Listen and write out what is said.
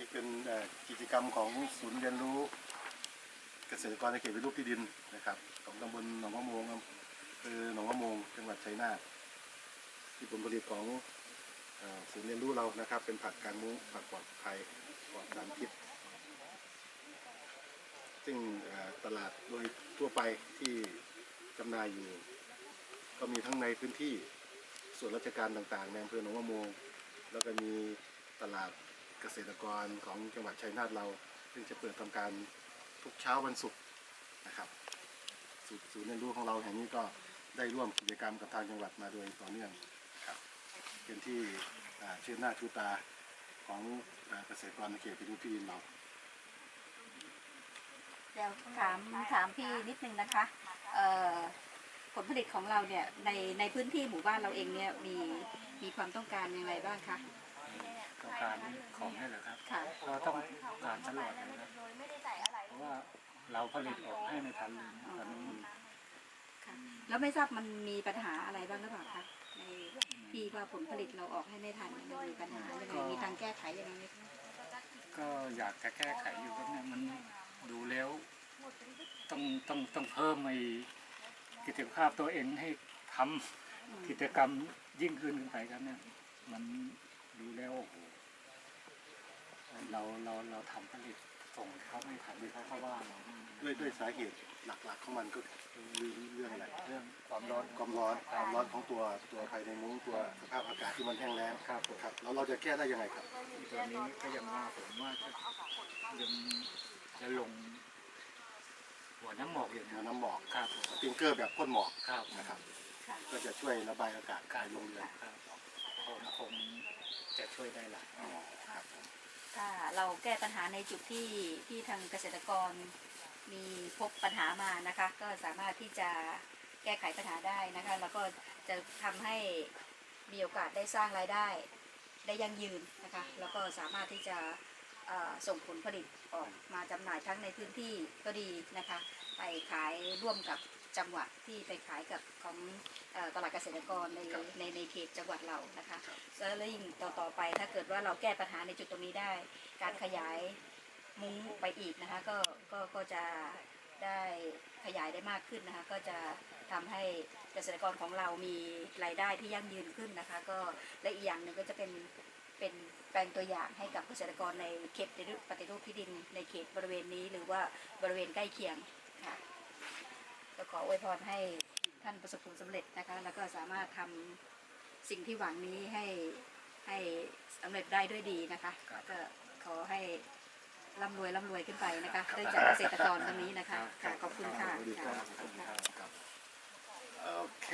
นี่เป็นกิจกรรมของศูนย์เรียนรู้ เกษตรกรในเขตเป็นรูปที่ดินนะครับ ของตำบลหนองมะโมงคือหนองมะโมงจังหวัดชัยนาทที่ผลผลิตของศูนย์เรียนรู้เรานะครับ เป็นผักกางมุ้งผักปลอดภัยปลอดสารพิษซึ่งตลาดโดยทั่วไปที่จำหน่ายอยู่ ก็มีทั้งในพื้นที่ส่วนราชการต่างๆในอำเภอหนองมะโมงแล้วก็มีตลาด เกษตรกรของจังหวัดชัยนาทเรา ซึ่งจะเปิดทำการทุกเช้าวันศุกร์นะครับศูนย์เรียนรู้ของเราแห่งนี้ก็ได้ร่วมกิจกรรมกับทางจังหวัดมาโดยต่อเนื่องครับเป็นที่เชื่อหน้าชูตาของเกษตรกรในเขตพื้นที่ดินเราเดี๋ยวถามถามพี่นิดนึงนะคะผลผลิตของเราเนี่ยในในพื้นที่หมู่บ้านเราเองเนี่ยมีมีความต้องการอย่างไรบ้างคะ ต้องการของให้เหรอครับค่ะก็ต้องการตลอดเลยนะเพราะว่าเราผลิตออกให้ไม่ทันเลยนะตอนนี้ค่ะแล้วไม่ทราบมันมีปัญหาอะไรบ้างหรือเปล่าคะในที่ว่าผลผลิตเราออกให้ไม่ทันเนี่ยมันมีปัญหายังไงมีทางแก้ไขยังไงไหมคะก็อยากจะแก้ไขอยู่ครับเนี่ยมันดูแล้วต้องต้องต้องเพิ่มไอ้กิจภาพตัวเองให้ทำกิจกรรมยิ่งขึ้นขึ้นไปครับเนี่ยมันดูแล้วโอ้โห เราเราเราทำผลิตส่งเขาไม่ทันที่เขาเข้าว่าเราด้วยด้วยสาเหตุหลักๆของมันก็คือเรื่องอะไรเรื่องความร้อนความร้อนความร้อนของตัวตัวภายในมุ้งตัวสภาพอากาศที่มันแห้งแล้งครับผมครับแล้วเราจะแก้ได้ยังไงครับตัวนี้ก็ยังว่าผมว่าจะยังจะลง หัวน้ำหมอกอย่างหัวนี้น้ำหมอกครับผมสปริงเกอร์แบบพ่นหมอกครับนะครับค่ะก็จะช่วยระบายอากาศการลลงงเลเลยยครับคงคงจะช่วยได้หลายอ๋อครับผม ถ้าเราแก้ปัญหาในจุดที่ที่ทางเกษตรกรมีพบปัญหามานะคะ ก็สามารถที่จะแก้ไขปัญหาได้นะคะแล้วก็จะทำให้มีโอกาสได้สร้างรายได้ได้ยั่งยืนนะคะแล้วก็สามารถที่จะส่งผลผลิตออกมาจำหน่ายทั้งในพื้นที่ก็ดีนะคะ ไปขายร่วมกับ จังหวัดที่ไปขายกับของเอ่อตลาดเกษตรกรในในในเขตจังหวัดเรานะคะแล้วยิ่งต่อต่อไปถ้าเกิดว่าเราแก้ปัญหาในจุดตรงนี้ได้ การขยายมุ้งไปอีกนะคะก็ก็ก็จะได้ขยายได้มากขึ้นนะคะ ก็จะทำให้เกษตรกรของเรามีรายได้ที่ยั่งยืนขึ้นนะคะ ก็และอีกอย่างหนึ่งก็จะเป็นเป็นแปลงตัวอย่างให้กับเกษตรกรในเขตปฏิรูปที่ดินในเขตบริเวณนี้หรือว่าบริเวณใกล้เคียงค่ะ ก็ขออวยพรให้ท่านประสบผลสำเร็จนะคะ แล้วก็สามารถทำสิ่งที่หวังนี้ให้ให้สำเร็จได้ด้วยดีนะคะก็ขอให้ร่ำรวยร่ำรวยขึ้นไปนะคะได้จากเกษตรกรตรงนี้นะคะขอบคุณค่ะโอเค